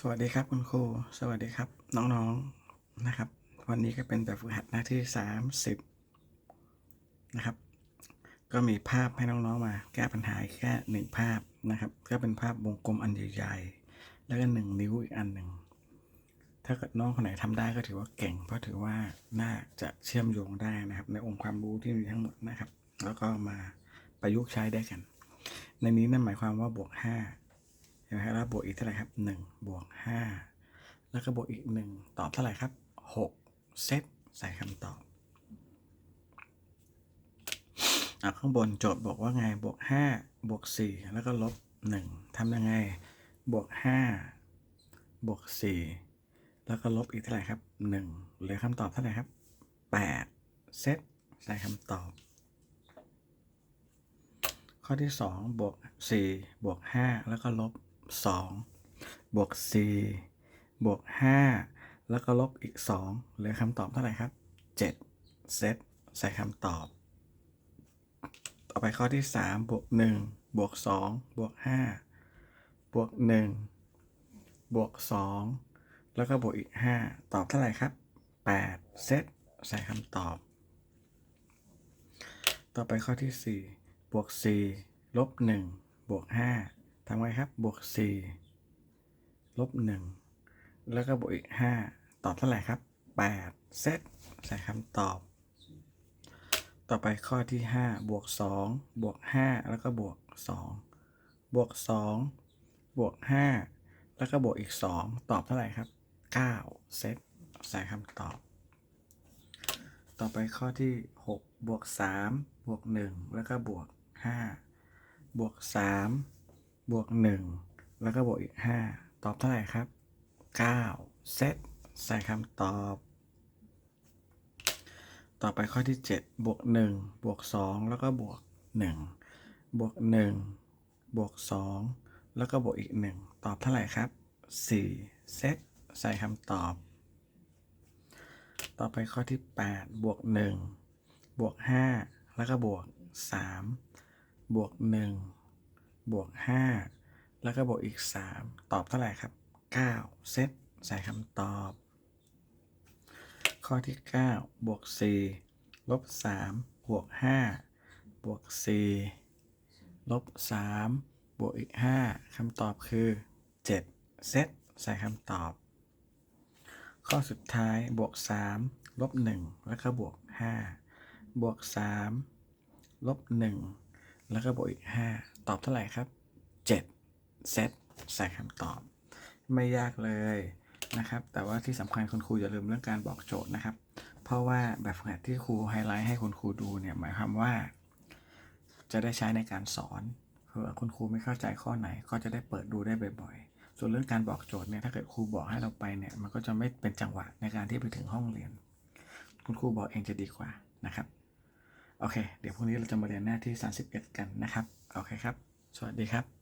สวัสดีครับคุณครู สวัสดีครับน้องๆนนะครับ วันนี้ก็เป็นแบบฝึกหัดหน้าที่ 30 นะครับ ก็มีภาพให้น้องๆมา แก้ปัญหาแค่หนึ่งภาพนะครับ ก็เป็นภาพวงกลมอันใหญ่ๆแล้วก็หนึ่งนิ้วอีกอันหนึ่งถ้าเกิดน้องคนไหนทำได้ก็ถือว่าเก่ง เพราะถือว่าน่าจะเชื่อมโยงได้นะครับ ในองค์ความรู้ที่มีทั้งหมดนะครับ แล้วก็มาประยุกต์ใช้ได้กัน ในนี้นั่นหมายความว่าบวก 5 ใช่ไหมครับบวกอีกเท่าไหร่ครับ1บวก5แล้วก็บวกอีก 1 ตอบเท่าไหร่ครับ 6 เซตใส่คำตอบเอาข้างบนโจทย์บอกว่าไงบวก 5 บวก 4 แล้วก็ลบ 1ทำยังไง บวก 5 บวก 4 แล้วก็ลบอีกเท่าไหร่ครับ 1 เหลือคำตอบเท่าไหร่ครับ 8 เซตใส่คำตอบ ข้อที่ 2 บวก 4 บวก 5 แล้วก็ลบ สองบวกสี่บวกห้าแล้วก็ลบอีกสองเหลือคำตอบเท่าไหร่ครับเจ็ดเซตใส่คำตอบ ต่อไปข้อที่สามบวกหนึ่งบวกสองบวกห้าบวกหนึ่งบวกสองแล้วก็บวกอีกห้าตอบเท่าไหร่ครับแปดเซตใส่คำตอบ ต่อไปข้อที่ 4 บวก 4 ลบ 1 บวก 5 ทำไงครับ บวก 4 ลบ 1 แล้วก็บวกอีก 5 ตอบเท่าไหร่ครับ 8 เซตใส่คำตอบ ต่อไปข้อที่ 5 บวก 2 บวก 5 แล้วก็บวก 2 บวก 2 บวก 5 แล้วก็บวกอีก 2 ตอบเท่าไหร่ครับ 9 เซตใส่คำตอบ ต่อไปข้อที่ 6 บวก 3 บวก 1 แล้วก็บวก 5 บวก 3 บวก 1 แล้วก็บวกอีก 5 ตอบเท่าไหร่ครับ 9 เซตใส่คำตอบ ต่อไปข้อที่ 7 บวก 1 บวก 2 แล้วก็บวก 1 บวก 1 บวก 2 แล้วก็บวกอีก 1 ตอบเท่าไหร่ครับ 4 เซตใส่คำตอบ ต่อไปข้อที่ 8 บวก 1 บวก 5 แล้วก็บวก 3 บวก 1 บวก 5 แล้วก็บวกอีก 3 ตอบเท่าไหร่ครับ 9 เซตใส่คำตอบ ข้อที่ 9 บวก 4 ลบ 3 บวก 5 บวก 4 ลบ 3 บวกอีก 5คำตอบคือ 7 เซตใส่คำตอบ ข้อสุดท้ายบวก 3 ลบ 1 แล้วก็บวก 5 บวก 3 ลบ 1 แล้วก็บวกอีก 5 ตอบเท่าไหร่ครับ 7 เซตใส่คำตอบ ไม่ยากเลยนะครับ แต่ว่าที่สำคัญคุณครูอย่าลืมเรื่องการบอกโจทย์นะครับ เพราะว่าแบบฝึกหัดที่ครูไฮไลท์ให้คุณครูดูเนี่ยหมายความว่า จะได้ใช้ในการสอนเผื่อคุณครูไม่เข้าใจข้อไหน ก็จะได้เปิดดูได้บ่อยๆ ส่วนเรื่องการบอกโจทย์เนี่ยถ้าเกิดครูบอกให้เราไปเนี่ยมันก็จะไม่เป็นจังหวะในการที่ไปถึงห้องเรียน คุณครูบอกเองจะดีกว่านะครับ โอเค เดี๋ยวพรุ่งนี้เราจะมาเรียนหน้าที่ 31 กันนะครับ โอเคครับ สวัสดีครับ